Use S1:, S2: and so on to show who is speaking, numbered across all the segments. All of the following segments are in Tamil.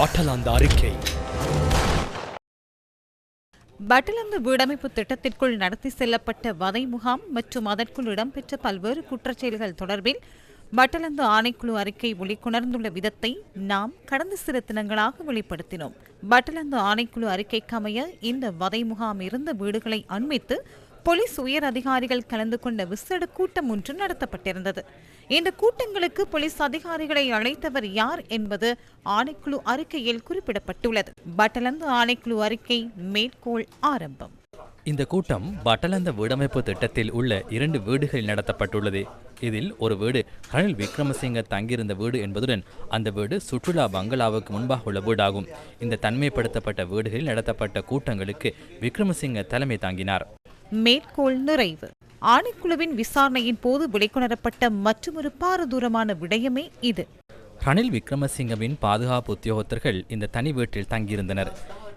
S1: பட்டலாந்த அறிக்கை.
S2: பட்டலந்து வீடமைப்பு திட்டத்திற்குள் நடத்தி செல்லப்பட்ட வதை முகாம் மற்றும் அதற்குள் இடம்பெற்ற பல்வேறு குற்றச்செயல்கள் தொடர்பில் பட்டலந்து ஆணைக்குழு அறிக்கை வெளிக்கொணர்ந்துள்ள விதத்தை நாம் கடந்த சில தினங்களாக வெளிப்படுத்தினோம். பட்டலந்து ஆணைக்குழு அறிக்கைக்கு அமைய இந்த வதை முகாம் இருந்த வீடுகளை அண்மித்து போலீஸ் உயர் அதிகாரிகள் கலந்து கொண்ட விசேட கூட்டம் ஒன்று நடத்தப்பட்டிருந்தது. இந்த கூட்டங்களுக்கு போலீஸ் அதிகாரிகளை அழைத்தவர் யார் என்பது ஆணைக்குழு அறிக்கையில் குறிப்பிடப்பட்டுள்ளது. பட்டலந்து ஆணைக்குழு அறிக்கை மேற்கோள் ஆரம்பம்.
S3: இந்த கூட்டம் பட்டலந்த வீடமைப்பு திட்டத்தில் உள்ள இரண்டு வீடுகளில் நடத்தப்பட்டுள்ளது. இதில் ஒரு வீடு ரணில் விக்ரமசிங்க தங்கியிருந்த வீடு என்பதுடன் அந்த வீடு சுற்றுலா பங்களாவுக்கு முன்பாக உள்ள வீடாகும். இந்த தன்மைப்படுத்தப்பட்ட வீடுகளில் நடத்தப்பட்ட கூட்டங்களுக்கு விக்ரமசிங்க தலைமை தாங்கினார்.
S2: மேற்கோள் நிறைவு. ஆணைக்குழுவின் விசாரணையின் போது வெளிக்கொணரப்பட்ட மற்றொரு பாரதூரமான விடயமே இது.
S3: ரணில் விக்ரமசிங்கவின் பாதுகாப்பு உத்தியோகத்தர்கள் இந்த தனி வீட்டில் தங்கியிருந்தனர்.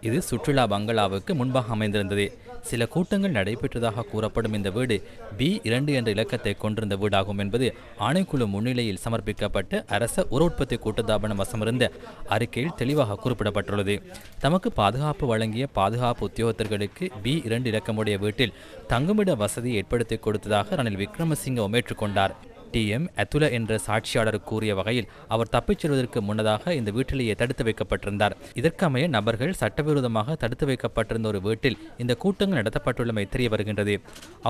S3: இது சுற்றுலா பங்களாவுக்கு முன்பாக அமைந்திருந்தது. சில கூட்டங்கள் நடைபெற்றதாக கூறப்படும் இந்த வீடு பி இரண்டு என்ற இலக்கத்தை கொண்டிருந்த வீடாகும் என்பது ஆணைக்குழு முன்னிலையில் சமர்ப்பிக்கப்பட்ட அரச உர உற்பத்தி கூட்டுத்தாபனம் வசமிருந்த அறிக்கையில் தெளிவாக குறிப்பிடப்பட்டுள்ளது. தமக்கு பாதுகாப்பு வழங்கிய பாதுகாப்பு உத்தியோகத்தர்களுக்கு பி இரண்டு இலக்கமுடைய வீட்டில் தங்குமிட வசதி ஏற்படுத்தி கொடுத்ததாக ரணில் விக்ரமசிங்க ஒமேற்றுக்கொண்டார் டிஎம் அத்துல என்ற சாட்சியாளர் கூறிய வகையில் அவர் தப்பிச் செல்வதற்கு முன்னதாக இந்த வீட்டிலேயே தடுத்து வைக்கப்பட்டிருந்தார். இதற்கமைய நபர்கள் சட்டவிரோதமாக தடுத்து வைக்கப்பட்டிருந்த ஒரு வீட்டில் இந்த கூட்டங்கள் நடத்தப்பட்டுள்ளமை தெரிய வருகின்றது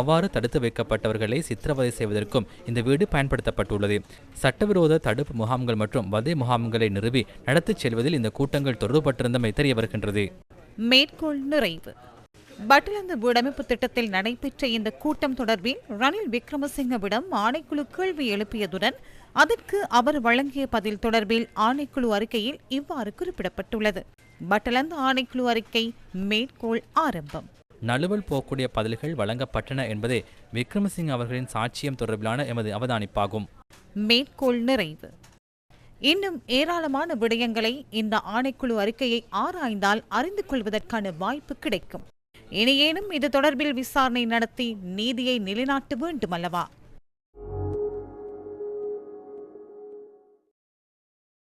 S3: அவ்வாறு தடுத்து வைக்கப்பட்டவர்களை சித்திரவதை செய்வதற்கும் இந்த வீடு பயன்படுத்தப்பட்டுள்ளது. சட்டவிரோத தடுப்பு முகாம்கள் மற்றும் வதை முகாம்களை நிறுவி நடத்திச் செல்வதில் இந்த கூட்டங்கள் தொடர்புபட்டிருந்தமை தெரிய வருகின்றது
S2: மேற்கோள் நிறைவு. பட்டலந்து வீடமைப்பு திட்டத்தில் நடைபெற்ற இந்த கூட்டம் தொடர்பில் ரணில் விக்ரமசிங்கவிடம் ஆணைக்குழு கேள்வி எழுப்பியதுடன் அதற்கு அவர் வழங்கிய பதில் தொடர்பில் ஆணைக்குழு அறிக்கையில் இவ்வாறு குறிப்பிடப்பட்டுள்ளது. பட்டலந்து ஆணைக்குழு அறிக்கை மேற்கோள் ஆரம்பம்.
S3: நழுவல் போக்கூடிய பதில்கள் வழங்கப்பட்டன என்பதே விக்ரமசிங்க அவர்களின் சாட்சியம் தொடர்பிலான எமது அவதானிப்பாகும்.
S2: மேற்கோள் நிறைவு. இன்னும் ஏராளமான விடயங்களை இந்த ஆணைக்குழு அறிக்கையை ஆராய்ந்தால் அறிந்து கொள்வதற்கான வாய்ப்பு கிடைக்கும். இனியேனும் இது தொடர்பில் விசாரணை நடத்தி நீதியை நிலைநாட்ட வேண்டுமல்லவா?